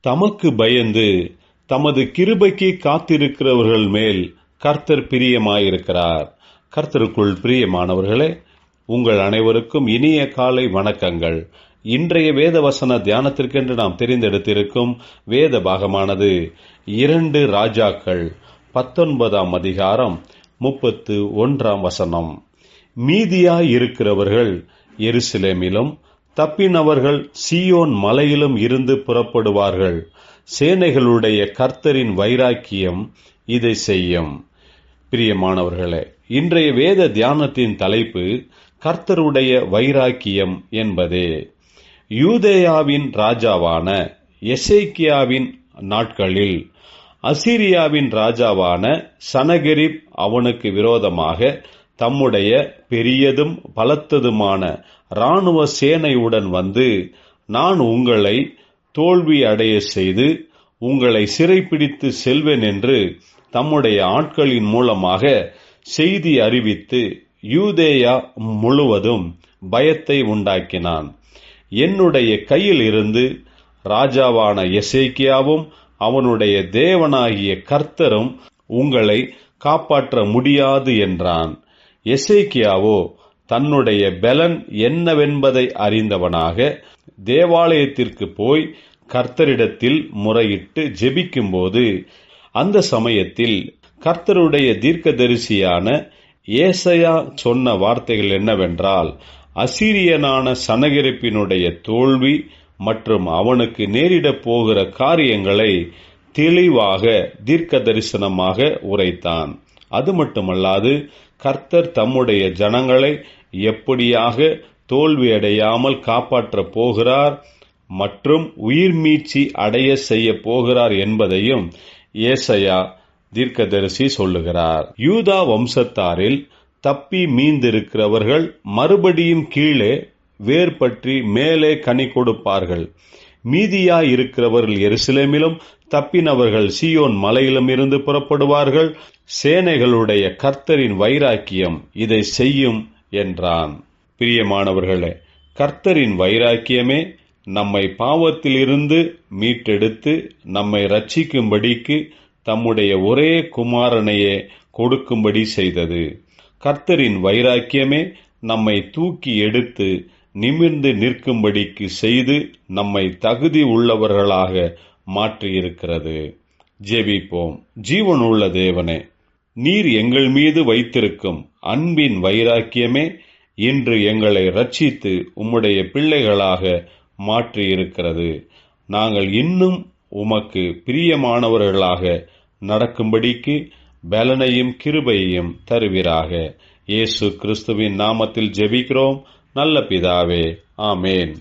தமக்கு பயந்து தமது கிருபைக்கு காத்திருக்கிறவர்கள் மேல் கர்த்தர் பிரியமாயிருக்கிறார். கர்த்தருக்குள் பிரியமானவர்களே உங்கள் அனைவருக்கும் இனிய காலை வணக்கங்கள். இன்றைய வேத வசன தியானத்திற்கென்று நாம் தெரிந்தெடுத்திருக்கும் வேத பாகமானது இரண்டு ராஜாக்கள் பத்தொன்பதாம் அதிகாரம் முப்பத்து ஒன்றாம் வசனம். மீதியாய் இருக்கிறவர்கள் எருசலேமிலும் தப்பினவர்கள் சியோன் மலையிலும் இருந்து புறப்படுவார்கள். சேனைகளுடைய கர்த்தரின் வைராக்கியம் இதை செய்யும். பிரியமானவர்களே இன்றைய வேத தியானத்தின் தலைப்பு கர்த்தருடைய வைராக்கியம் என்பதே. யூதேயாவின் ராஜாவான எசேக்கியாவின் நாட்களில் அசிரியாவின் ராஜாவான சனகரிப் அவனுக்கு விரோதமாக தம்முடைய பெரியதும் பலத்ததுமான இராணுவ சேனையுடன் வந்து நான் உங்களை தோல்வி அடைய செய்து உங்களை சிறைப்பிடித்து செல்வேன் என்று தம்முடைய ஆட்களின் மூலமாக செய்தி அறிவித்து யூதேயா முழுவதும் பயத்தை உண்டாக்கினான். என்னுடைய கையில் இருந்து ராஜாவான எசேக்கியாவும் அவனுடைய தேவனாகிய கர்த்தரும் உங்களை காப்பாற்ற முடியாது என்றான். எசேக்கியாவோ தன்னுடைய பலன் என்னவென்பதை அறிந்தவனாக தேவாலயத்திற்கு போய் கர்த்தரிடத்தில் முறையிட்டு ஜெபிக்கும்போது அந்த சமயத்தில் கர்த்தருடைய தீர்க்கதரிசியான ஏசையா சொன்ன வார்த்தைகள் என்னவென்றால் அசீரியனான சனகிரிப்பினுடைய தோல்வி மற்றும் அவனுக்கு நேரிடப் போகிற காரியங்களை தெளிவாக தீர்க்க தரிசனமாக உரைத்தான். அது மட்டுமல்லாது கர்த்தர் தம்முடைய ஜனங்களை எப்படியாக தோல்வியடையாமல் காப்பாற்றப் போகிறார் மற்றும் உயிர் மீட்சி அடைய செய்ய போகிறார் என்பதையும் ஏசையா தீர்க்கதரிசி சொல்லுகிறார். யூதா வம்சத்தாரில் தப்பி மீந்திருக்கிறவர்கள் மறுபடியும் கீழே வேர் பற்றி மேலே கனி கொடுப்பார்கள். மீதியாய் இருக்கிறவர்கள் எருசலேமிலும் தப்பினவர்கள் சியோன் மலையிலும் இருந்து புறப்படுவார்கள். சேனைகளுடைய கர்த்தரின் வைராக்கியம் இதை செய்யும் என்றான். பிரியமானவர்களே கர்த்தரின் வைராக்கியமே நம்மை பாவத்திலிருந்து மீட்டெடுத்து நம்மை ரட்சிக்கும்படிக்கு தம்முடைய ஒரே குமாரனையே கொடுக்கும்படி செய்தது. கர்த்தரின் வைராக்கியமே நம்மை தூக்கி எடுத்து நிமிர்ந்து நிற்கும்படிக்கு செய்து நம்மை தகுதி உள்ளவர்களாக மாற்றியிருக்கிறது. ஜெபிப்போம். ஜீவனுள்ள தேவனே நீர் எங்கள் மீது வைத்திருக்கும் அன்பின் வைராக்கியமே இன்று எங்களை ரட்சித்து உம்முடைய பிள்ளைகளாக மாற்றியிருக்கிறது. நாங்கள் இன்னும் உமக்கு பிரியமானவர்களாக நடக்கும்படிக்கு பலனையும் கிருபையையும் தருவீராக. இயேசு கிறிஸ்துவின் நாமத்தில் ஜெபிக்கிறோம். நல்ல பிதாவே ஆமேன்.